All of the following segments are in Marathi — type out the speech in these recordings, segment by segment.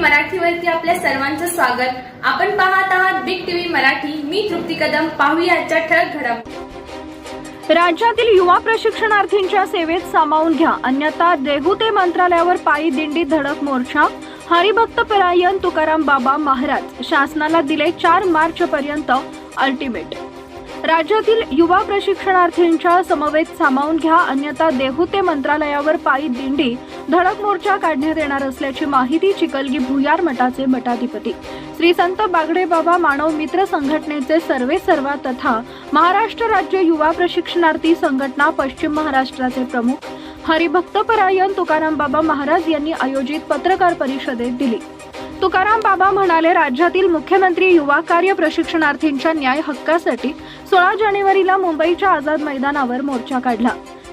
मराठीवरती आपल्या सर्वांचं स्वागत. आपण पाहत आहात बिग टीव्ही मराठी. मी तृप्ती कदम. पाहूया आजच्या ठळक घडामोडी राज्यातील युवा प्रशिक्षणार्थींच्या सेवेत सामावून घ्या. अन्यथा देहू मंत्रालयावर पायी दिंडी धडक मोर्चा. हरिभक्त परायण तुकाराम बाबा महाराज शासनाला दिले चार मार्च पर्यंत अल्टिमेट राज्यातील युवा प्रशिक्षणार्थींच्या समवेत सामावून घ्या अन्यथा देहू ते मंत्रालयावर पायी दिंडी धडक मोर्चा काढण्यात येणार असल्याची माहिती चिकलगी भुयार मठाचे मठाधिपती. श्री संत बागडे बाबा मानव मित्र संघटनेचे सर्वे सर्वा तथा महाराष्ट्र राज्य युवा प्रशिक्षणार्थी संघटना पश्चिम महाराष्ट्राचे प्रमुख. हरिभक्तपरायण तुकाराम बाबा महाराज यांनी आयोजित पत्रकार परिषदेत दिली. तुकाराम बाबा म्हणाले राज्यातील मुख्यमंत्री युवा कार्य प्रशिक्षणार्थींच्या न्याय हक्कासाठी सोळा जानेवारीला मुंबईच्या आझाद मैदानावर मोर्चा काढला.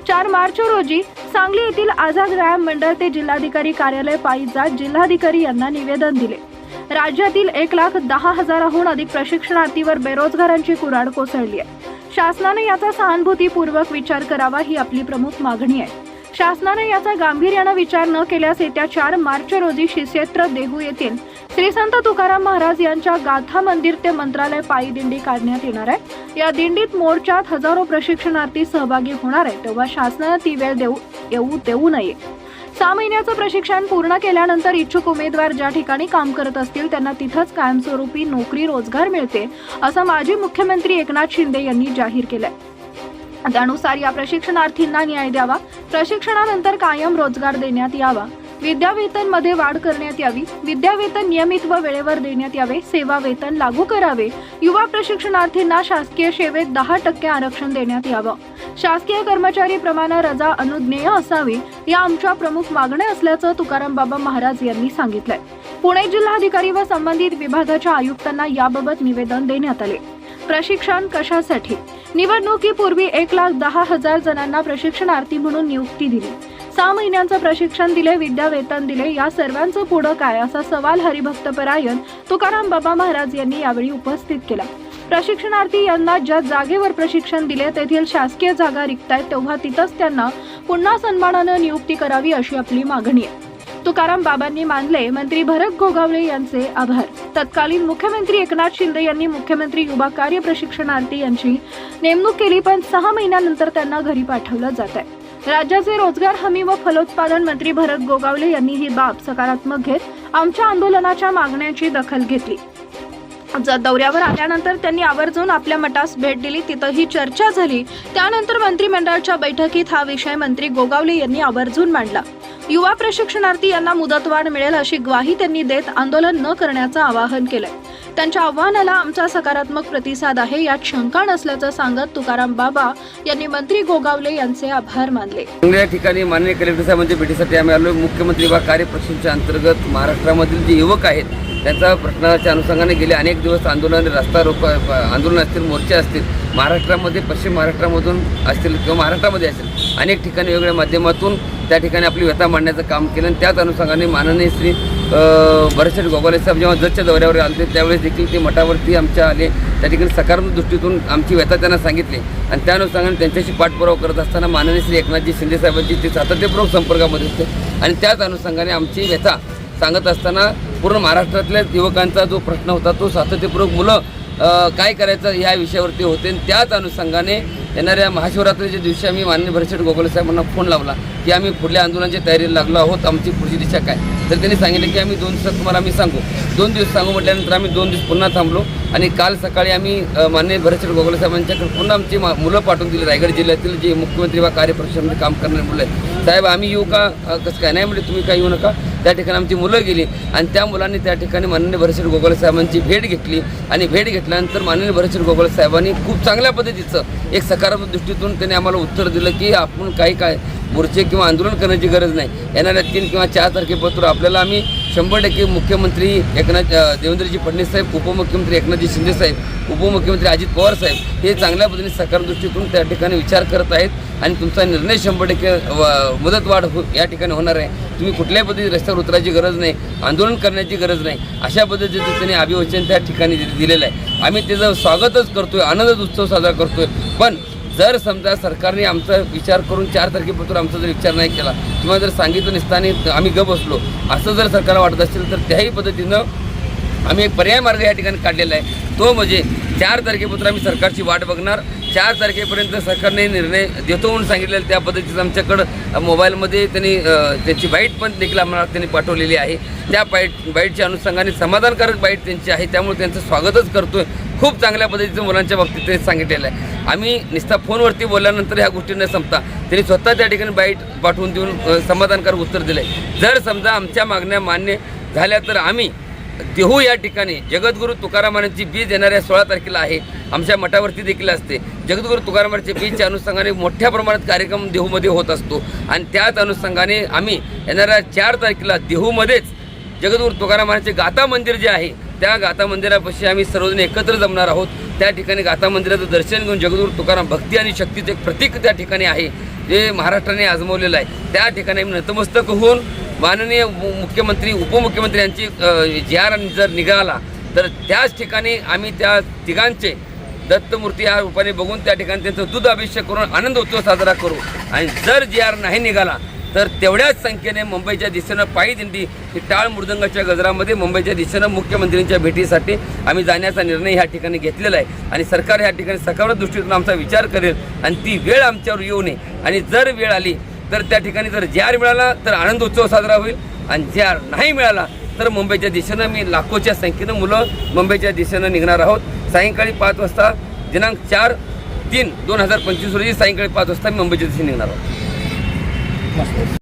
चार मार्च रोजी सांगली येथील आझाद व्यायाम मंडळ ते जिल्हाधिकारी कार्यालय पायी जात जिल्हाधिकारी यांना निवेदन दिले. राज्यातील एक लाख दहा हजाराहून अधिक प्रशिक्षणार्थीवर बेरोजगारांची कुराड कोसळली आहे. शासनाने याचा सहानुभूतीपूर्वक विचार करावा ही आपली प्रमुख मागणी आहे. शासनाने याचा गांभीर्यानं विचार न केल्यास येत्या चार मार्च रोजी श्रीक्षेत्र देहू येथील श्री संत तुकाराम महाराज यांच्या गाथा मंदिर ते मंत्रालय पायी दिंडी काढण्यात येणार आहे. या दिंडीत मोर्चात हजारो प्रशिक्षणार्थी सहभागी होणार आहे तेव्हा शासनाने ती वेळ देऊ येऊ देऊ नये. सहा महिन्याचं प्रशिक्षण पूर्ण केल्यानंतर इच्छुक उमेदवार ज्या ठिकाणी काम करत असतील त्यांना तिथंच कायमस्वरूपी नोकरी रोजगार मिळते असं माजी मुख्यमंत्री एकनाथ शिंदे यांनी जाहीर केलंय. त्यानुसार या प्रशिक्षणार्थींना न्याय द्यावा प्रशिक्षणानंतर कायम रोजगार देण्यात यावा. विद्यावेतनमध्ये वाढ करण्यात यावी. विद्यावेतन नियमित व वेळेवर देण्यात यावे. सेवा वेतन लागू करावे. युवा प्रशिक्षणार्थींना शासकीय सेवेत दहा टक्के आरक्षण देण्यात यावं. शासकीय कर्मचारी प्रमाण रजा अनुज्ञेय असावी या आमच्या प्रमुख मागण्या असल्याचं तुकाराम बाबा महाराज यांनी सांगितलंय. पुणे जिल्हाधिकारी व संबंधित विभागाच्या आयुक्तांना याबाबत निवेदन देण्यात आले. प्रशिक्षण कशासाठी? निवडणुकीपूर्वी एक लाख दहा हजार जणांना प्रशिक्षणार्थी म्हणून नियुक्ती दिली. सहा महिन्यांचं प्रशिक्षण दिले विद्या वेतन दिले या सर्वांचं पुढं काय असा सवाल हरिभक्तपरायण तुकाराम बाबा महाराज यांनी यावेळी उपस्थित केला. प्रशिक्षणार्थी यांना ज्या जागेवर प्रशिक्षण दिले तेथील शासकीय जागा रिक्त आहेत तेव्हा तिथंच त्यांना पुन्हा सन्मानानं नियुक्ती करावी अशी आपली मागणी आहे. तुकाराम बाबांनी मानले मंत्री भरत गोगावले यांचे आभार. तत्कालीन मुख्यमंत्री एकनाथ शिंदे यांनी मुख्यमंत्री युवा कार्य प्रशिक्षणार्थी यांची नेमणूक केली पण सहा महिन्यानंतर त्यांना घरी पाठवलं जात आहे राज्याचे रोजगार हमी व फलोत्पादन मंत्री भरत गोगावले यांनी ही बाब सकारात्मक घेत आमच्या आंदोलनाच्या मागण्यांची दखल घेतली. दौऱ्यावर आल्यानंतर त्यांनी आवर्जून आपल्या मठास भेट दिली. तिथंही चर्चा झाली. त्यानंतर मंत्रिमंडळाच्या बैठकीत हा विषय मंत्री गोगावले यांनी आवर्जून मांडला. युवा प्रशिक्षणार्थी यांना मुदतवाढ मिळेल अशी ग्वाही त्यांनी देत आंदोलन न करण्याचं आवाहन केलंय. त्यांच्या आव्हानाला आमचा सकारात्मक प्रतिसाद आहे यात शंका नसल्याचं सांगत तुकाराम बाबा यांनी मंत्री गोगावले यांचे आभार मानले. या ठिकाणी माननीय कलेक्टर साहेबांच्या भेटीसाठी आम्ही आलो मुख्यमंत्री वा कार्यप्रशिक्षणच्या अंतर्गत महाराष्ट्रामधील जे युवक आहेत त्यांचा प्रश्नाच्या अनुषंगाने गेले अनेक दिवस आंदोलन रस्ता रोक आंदोलन असतील मोर्चे असतील महाराष्ट्रामध्ये पश्चिम महाराष्ट्रामधून असतील किंवा महाराष्ट्रामध्ये असतील अनेक ठिकाणी वेगवेगळ्या माध्यमातून त्या ठिकाणी आपली व्यथा मांडण्याचं काम केलं आणि त्याच अनुषंगाने माननीय श्री भरशेठ गोगावले साहेब जेव्हा जजच्या दौऱ्यावर आले त्यावेळेस देखील ते मठावरती आमच्या आले. त्या ठिकाणी सकारात्मक दृष्टीतून आमची व्यथा त्यांना सांगितली आणि त्या अनुषंगाने त्यांच्याशी पाठपुरावा करत असताना माननीय श्री एकनाथजी शिंदे साहेबांची ते सातत्यपूर्वक संपर्कामध्ये होते आणि त्याच अनुषंगाने आमची व्यथा सांगत असताना पूर्ण महाराष्ट्रातल्या युवकांचा जो प्रश्न होता तो सातत्यपूर्वक मुलं काय करायचं या विषयावरती होते आणि त्याच अनुषंगाने येणाऱ्या महाशिवरात्रीच्या दिवशी आम्ही माननीय भरतशेठ गोगोले साहेबांना फोन लावला की आम्ही पुढल्या आंदोलनाच्या तयारीला लागलो आहोत आमची पुढची दिशा काय? तर त्यांनी सांगितलं की आम्ही दोन दिवसात तुम्हाला आम्ही सांगू. दोन दिवस सांगू म्हटल्यानंतर आम्ही दोन दिवस पुन्हा थांबलो आणि काल सकाळी आम्ही माननीय भरतशेठ गोगोले साहेबांच्याकडे पुन्हा आमची मा- मुलं पाठवून दिली. रायगड जिल्ह्यातील जे मुख्यमंत्री वा कार्यप्रशिक्षणामध्ये काम करणारे मुलं आहेत. साहेब आम्ही येऊ का कसं काय? नाही म्हणजे तुम्ही काय येऊ नका. त्या ठिकाणी आमची मुलं गेली आणि त्या मुलांनी त्या ठिकाणी माननीय भरतशेठ गोगोले साहेबांची भेट घेतली. आणि भेट घेतल्यानंतर माननीय भरतशेठ गोगोले साहेबांनी खूप चांगल्या पद्धतीचं एक सकारात्मक दृष्टीतून त्यांनी आम्हाला उत्तर दिलं की आपण काही काय मोर्चे किंवा आंदोलन करण्याची गरज नाही. येणाऱ्या तीन किंवा चार तारखेपासून आपल्याला आम्ही शंभर टक्के मुख्यमंत्री एकनाथ देवेंद्रजी फडणवीस साहेब उपमुख्यमंत्री एकनाथजी शिंदे साहेब उपमुख्यमंत्री अजित पवार साहेब हे चांगल्या पद्धतीने सकार दृष्टीतून त्या ठिकाणी विचार करत आहेत आणि तुमचा निर्णय शंभर टक्के व- मुदतवाढ हो या ठिकाणी होणार आहे. तुम्ही कुठल्याही पद्धतीने रस्त्यावर उतरायची गरज नाही आंदोलन करण्याची गरज नाही. अशा पद्धतीचं त्यांनी अभिवचन त्या ठिकाणी दिलेलं आहे. आम्ही त्याचं स्वागतच करतोय आनंदच उत्सव साजरा करतोय. पण जर समजा सरकारने आमचा विचार करून चार तारखेपासून आमचा जर विचार नाही केला किंवा जर सांगितलं नसताना आम्ही गप बसलो असं जर सरकारला वाटत असेल तर त्याही पद्धतीनं आम्ही एक पर्याय मार्ग या ठिकाणी काढलेला आहे. तो म्हणजे चार तारखेपासून आम्ही सरकारची वाट बघणार. चार तारखेपर्यंत सरकारने निर्णय देतो म्हणून सांगितलेलं त्या पद्धतीचं आमच्याकडं मोबाईलमध्ये त्यांनी त्याची बाईट पण देखील आम्हाला त्यांनी पाठवलेली आहे. त्या बाईट बाईटच्या अनुषंगाने समाधानकारक बाईट त्यांची आहे त्यामुळे त्यांचं स्वागतच करतो आहे खूप चांगल्या पद्धतीचं मुलांच्या बाबतीत ते सांगितलेलं आहे. आम्ही नुसता फोनवरती बोलल्यानंतर ह्या गोष्टी न संपता त्यांनी स्वतः त्या ठिकाणी बाईट पाठवून देऊन समाधानकारक उत्तर दिलं आहे जर समजा आमच्या मागण्या मान्य झाल्या तर आम्ही देहू या ठिकाणी. जगद्गुरू तुकारामांची बीज येणाऱ्या सोळा तारखेला आहे. आमच्या मठावरती देखील असते. जगद्गुरू तुकारामांचे बीजच्या अनुषंगाने मोठ्या प्रमाणात कार्यक्रम देहूमध्ये होत असतो. आणि त्याच अनुषंगाने आम्ही येणाऱ्या चार तारखेला देहूमध्येच जगद्गुरू तुकारामांचे गाथा मंदिर जे आहे त्या गाथा मंदिरापाशी आम्ही सर्वजण एकत्र जमणार आहोत. त्या ठिकाणी गाथा मंदिराचं दर्शन घेऊन जगदूर तुकाराम भक्ती आणि शक्तीचं एक प्रतीक त्या ठिकाणी आहे. जे महाराष्ट्राने आजमवलेलं आहे. त्या ठिकाणी आम्ही नतमस्तक होऊन माननीय मु- मुख्यमंत्री उपमुख्यमंत्री यांची जी आर जर निघाला तर त्याच ठिकाणी आम्ही त्या तिघांचे दत्तमूर्ती या रूपाने बघून त्या ठिकाणी त्यांचं दूध अभिषेक करून आनंद उत्सव साजरा करू. आणि जर जी आर नाही निघाला तर तेवढ्याच संख्येने मुंबईच्या दिशेनं पायी दिंडी ही टाळ मृदंगाच्या गजरामध्ये मुंबईच्या दिशेनं मुख्यमंत्र्यांच्या भेटीसाठी आम्ही जाण्याचा निर्णय ह्या ठिकाणी घेतलेला आहे. आणि सरकार ह्या ठिकाणी सकारात्मक दृष्टीतून आमचा विचार करेल आणि ती वेळ आमच्यावर येऊ नये. आणि जर वेळ आली तर त्या ठिकाणी जर जार मिळाला तर आनंद उत्सव साजरा होईल. आणि जार नाही मिळाला तर मुंबईच्या दिशेनं मी लाखोच्या संख्येनं मुलं मुंबईच्या दिशेनं निघणार आहोत. सायंकाळी पाच वाजता दिनांक चार तीन दोन हजार पंचवीस रोजी सायंकाळी पाच वाजता मी मुंबईच्या दिशेने निघणार आहोत. más fuerte.